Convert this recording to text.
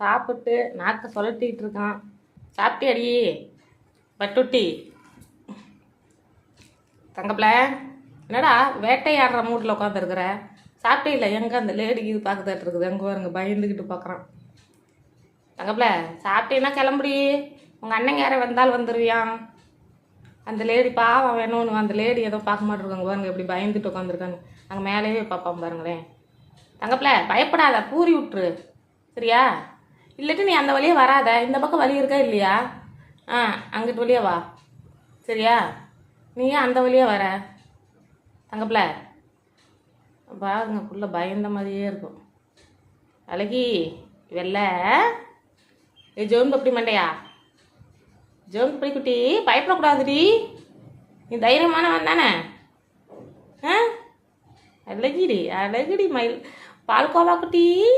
சாப்பிட்டு நாக்க சுழட்டிட்டு இருக்கான். சாப்பிட்டியாடி? பட்டுட்டி. தங்கப்பில என்னடா வேட்டையாடுற மூட்டில் உட்காந்துருக்குற சாப்பிட்டே இல்லை எங்கே அந்த லேடி இது பார்க்கத்தாட்டு இருக்குது? எங்கே பாருங்க பயந்துக்கிட்டு பார்க்குறான். தங்கப்பில சாப்பிட்டேன்னா கிளம்புடி. உங்கள் அண்ணன் யாரை வந்தால் வந்துடுவியான் அந்த லேடி பாவம் வேணும்னு அந்த லேடி ஏதோ பார்க்க மாட்டிருக்காங்க. பாருங்க எப்படி பயந்துட்டு உட்காந்துருக்காங்க அங்கே மேலேயே பார்ப்பான் பாருங்களேன். தங்கப்பில பயப்படாத பூரி விட்டுரு. சரியா? இல்லாட்டி நீ அந்த வழியே வராத. இந்த பக்கம் வழி இருக்கா இல்லையா? ஆ அங்கிட்டு வழியே வா. சரியா? நீ ஏன் அந்த வழியா வர. தங்கப்பில. பாருங்க பயந்த மாதிரியே இருக்கும். அழகி வெள்ளை. ஏ ஜோன் பப்படி மண்டையா? ஜோன் பப்படி குட்டி பயப்படக்கூடாதுடி நீ தைரியமானவன் தானே? ஆ? அழகிடி அழகிடி மயில். பால்கோவா குட்டி.